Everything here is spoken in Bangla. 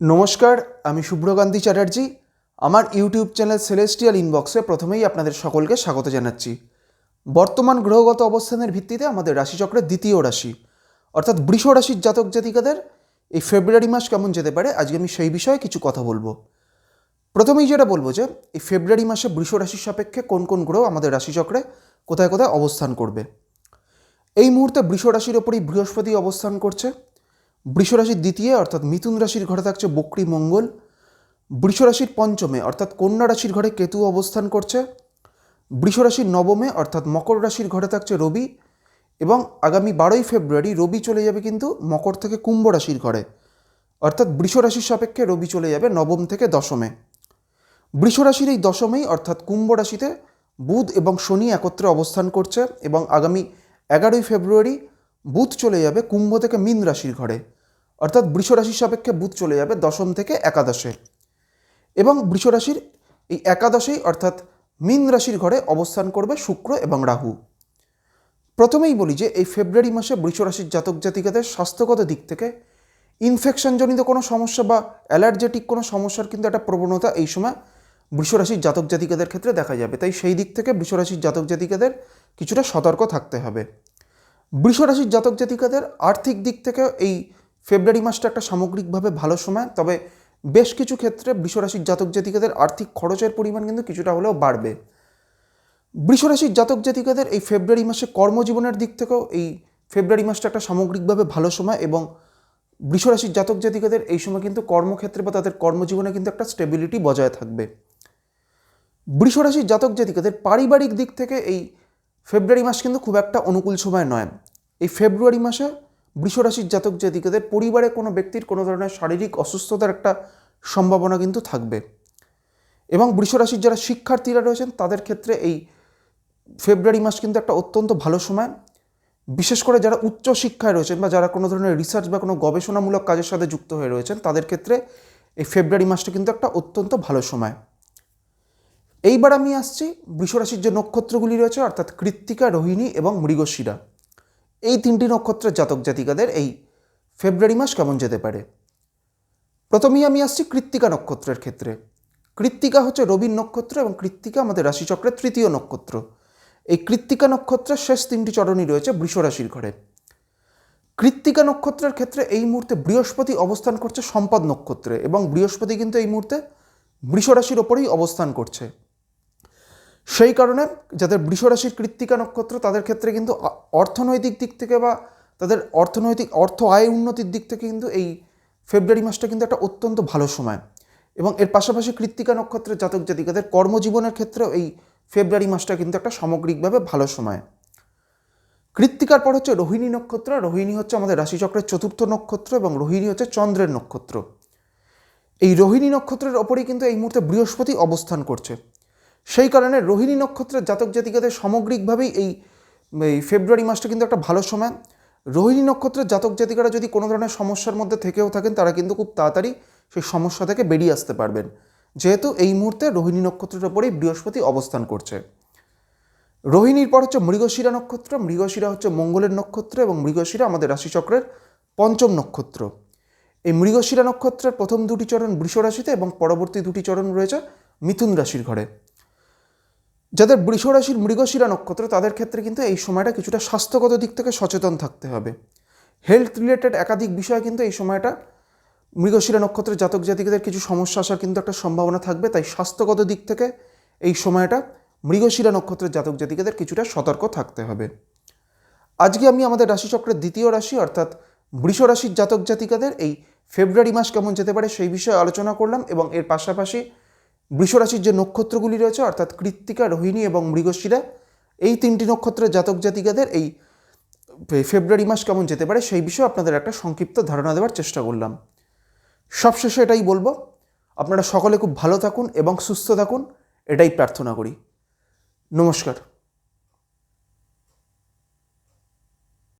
নমস্কার, আমি শুভ্রকান্তি চ্যাটার্জি। আমার ইউটিউব চ্যানেল সেলেস্টিয়াল ইনবক্সে প্রথমেই আপনাদের সকলকে স্বাগত জানাচ্ছি। বর্তমান গ্রহগত অবস্থানের ভিত্তিতে আমাদের রাশিচক্রের দ্বিতীয় রাশি, অর্থাৎ বৃষ রাশির জাতক জাতিকাদের এই ফেব্রুয়ারি মাস কেমন যেতে পারে, আজকে আমি সেই বিষয়ে কিছু কথা বলব। প্রথমেই যেটা বলব যে, এই ফেব্রুয়ারি মাসে বৃষ রাশির সাপেক্ষে কোন কোন গ্রহ আমাদের রাশিচক্রে কোথায় কোথায় অবস্থান করবে। এই মুহূর্তে বৃষ রাশির ওপরই বৃহস্পতি অবস্থান করছে। বৃষ রাশির দ্বিতীয়, অর্থাৎ মিথুন রাশির ঘরে থাকছে বক্রী মঙ্গল। বৃষ রাশির পঞ্চমে, অর্থাৎ কন্যা রাশির ঘরে কেতু অবস্থান করছে। বৃষ রাশির নবমে, অর্থাৎ মকর রাশির ঘরে থাকছে রবি। এবং আগামী বারোই ফেব্রুয়ারি রবি চলে যাবে কিন্তু মকর থেকে কুম্ভ রাশির ঘরে। অর্থাৎ বৃষ রাশির সাপেক্ষে রবি চলে যাবে নবম থেকে দশমে। বৃষ রাশির এই দশমেই, অর্থাৎ কুম্ভ রাশিতে বুধ এবং শনি একত্রে অবস্থান করছে এবং আগামী এগারোই ফেব্রুয়ারি বুধ চলে যাবে কুম্ভ থেকে মীন রাশির ঘরে। অর্থাৎ বৃষ রাশির সাপেক্ষে বুধ চলে যাবে দশম থেকে একাদশে। এবং বৃষ রাশির এই একাদশেই অর্থাৎ মীন রাশির ঘরে অবস্থান করবে শুক্র এবং রাহু। প্রথমেই বলি যে এই ফেব্রুয়ারি মাসে বৃষ রাশির জাতক জাতিকাদের স্বাস্থ্যগত দিক থেকে ইনফেকশনজনিত কোনো সমস্যা বা অ্যালার্জেটিক কোনো সমস্যার কিন্তু একটা প্রবণতা এই সময় বৃষরাশির জাতক জাতিকাদের ক্ষেত্রে দেখা যাবে। তাই সেই দিক থেকে বৃষরাশির জাতক জাতিকাদের কিছুটা সতর্ক থাকতে হবে। বৃষরাশির জাতক জাতিকাদের আর্থিক দিক থেকে এই ফেব্রুয়ারি মাসটা একটা সামগ্রিকভাবে ভালো সময়, তবে বেশ কিছু ক্ষেত্রে বৃষরাশির জাতক জাতিকাদের আর্থিক খরচের পরিমাণ কিন্তু কিছুটা হলেও বাড়বে। বৃষরাশির জাতক জাতিকাদের এই ফেব্রুয়ারি মাসে কর্মজীবনের দিক থেকেও এই ফেব্রুয়ারি মাসটা একটা সামগ্রিকভাবে ভালো সময় এবং বৃষরাশির জাতক জাতিকাদের এই সময় কিন্তু কর্মক্ষেত্রে বা তাদের কর্মজীবনে কিন্তু একটা স্টেবিলিটি বজায় থাকবে। বৃষরাশির জাতক জাতিকাদের পারিবারিক দিক থেকে এই ফেব্রুয়ারি মাস কিন্তু খুব একটা অনুকূল সময় নয়। এই ফেব্রুয়ারি মাসে বৃষরাশির জাতক জাতিকাদের পরিবারে কোনো ব্যক্তির কোনো ধরনের শারীরিক অসুস্থতার একটা সম্ভাবনা কিন্তু থাকবে। এবং বৃষরাশির যারা শিক্ষার্থীরা রয়েছেন, তাদের ক্ষেত্রে এই ফেব্রুয়ারি মাস কিন্তু একটা অত্যন্ত ভালো সময়। বিশেষ করে যারা উচ্চ শিক্ষায় রয়েছেন বা যারা কোনো ধরনের রিসার্চ বা কোনো গবেষণামূলক কাজের সাথে যুক্ত হয়ে রয়েছেন, তাদের ক্ষেত্রে এই ফেব্রুয়ারি মাসটা কিন্তু একটা অত্যন্ত ভালো সময়। এইবার আমি আসছি বৃষরাশির যে নক্ষত্রগুলি রয়েছে, অর্থাৎ কৃত্তিকা, রোহিণী এবং মৃগশিরা। এই তিনটি নক্ষত্রের জাতক জাতিকাদের এই ফেব্রুয়ারি মাস কেমন যেতে পারে? প্রথমেই আমি আসছি কৃত্তিকা নক্ষত্রের ক্ষেত্রে। কৃত্তিকা হচ্ছে রবির নক্ষত্র এবং কৃত্তিকা আমাদের রাশিচক্রের তৃতীয় নক্ষত্র। এই কৃত্তিকা নক্ষত্রের শেষ তিনটি চরণই রয়েছে বৃষরাশির ঘরে। কৃত্তিকা নক্ষত্রের ক্ষেত্রে এই মুহূর্তে বৃহস্পতি অবস্থান করছে সম্পদ নক্ষত্রে এবং বৃহস্পতি কিন্তু এই মুহূর্তে বৃষরাশির ওপরেই অবস্থান করছে। সেই কারণে যাদের বৃষরাশির কৃত্তিকা নক্ষত্র, তাদের ক্ষেত্রে কিন্তু অর্থনৈতিক দিক থেকে বা তাদের অর্থনৈতিক অর্থ আয় উন্নতির দিক থেকে কিন্তু এই ফেব্রুয়ারি মাসটা কিন্তু একটা অত্যন্ত ভালো সময়। এবং এর পাশাপাশি কৃত্তিকা নক্ষত্রের জাতক জাতিকাদের কর্মজীবনের ক্ষেত্রেও এই ফেব্রুয়ারি মাসটা কিন্তু একটা সামগ্রিকভাবে ভালো সময়। কৃত্তিকার পর হচ্ছে রোহিণী নক্ষত্র, রোহিণী হচ্ছে আমাদের রাশিচক্রের চতুর্থ নক্ষত্র এবং রোহিণী হচ্ছে চন্দ্রের নক্ষত্র। এই রোহিণী নক্ষত্রের ওপরেই কিন্তু এই মুহূর্তে বৃহস্পতি অবস্থান করছে। সেই কারণে রোহিণী নক্ষত্রের জাতক জাতিকাদের সামগ্রিকভাবেই এই এই ফেব্রুয়ারি মাসটা কিন্তু একটা ভালো সময়। রোহিণী নক্ষত্রের জাতক জাতিকারা যদি কোনো ধরনের সমস্যার মধ্যে থেকেও থাকেন, তারা কিন্তু খুব তাড়াতাড়ি সেই সমস্যা থেকে বেরিয়ে আসতে পারবেন। যেহেতু এই মুহূর্তে রোহিণী নক্ষত্রের ওপরেই বৃহস্পতি অবস্থান করছে। রোহিণীর পর হচ্ছে মৃগশিরা নক্ষত্র, মৃগশিরা হচ্ছে মঙ্গলের নক্ষত্র এবং মৃগশিরা আমাদের রাশিচক্রের পঞ্চম নক্ষত্র। এই মৃগশিরা নক্ষত্রের প্রথম দুটি চরণ বৃষ রাশিতে এবং পরবর্তী দুটি চরণ রয়েছে মিথুন রাশির ঘরে। যাদের বৃষ রাশির মৃগশিরা নক্ষত্র, তাদের ক্ষেত্রে কিন্তু এই সময়টা কিছুটা স্বাস্থ্যগত দিক থেকে সচেতন থাকতে হবে। হেলথ রিলেটেড একাধিক বিষয় কিন্তু এই সময়টা মৃগশিরা নক্ষত্রের জাতক জাতিকাদের কিছু সমস্যা আসার কিন্তু একটা সম্ভাবনা থাকবে। তাই স্বাস্থ্যগত দিক থেকে এই সময়টা মৃগশিরা নক্ষত্রের জাতক জাতিকাদের কিছুটা সতর্ক থাকতে হবে। আজকে আমি আমাদের রাশিচক্রের দ্বিতীয় রাশি, অর্থাৎ বৃষ রাশির জাতক জাতিকাদের এই ফেব্রুয়ারি মাস কেমন যেতে পারে সেই বিষয়ে আলোচনা করলাম এবং এর পাশাপাশি বৃষ রাশির যে নক্ষত্রগুলি রয়েছে, অর্থাৎ কৃত্তিকা, রোহিণী এবং মৃগশিরা, এই তিনটি নক্ষত্রের জাতক জাতিকাদের এই ফেব্রুয়ারি মাস কেমন যেতে পারে সেই বিষয়ে আপনাদের একটা সংক্ষিপ্ত ধারণা দেওয়ার চেষ্টা করলাম। সবশেষে এটাই বলব, আপনারা সকলে খুব ভালো থাকুন এবং সুস্থ থাকুন, এটাই প্রার্থনা করি। নমস্কার।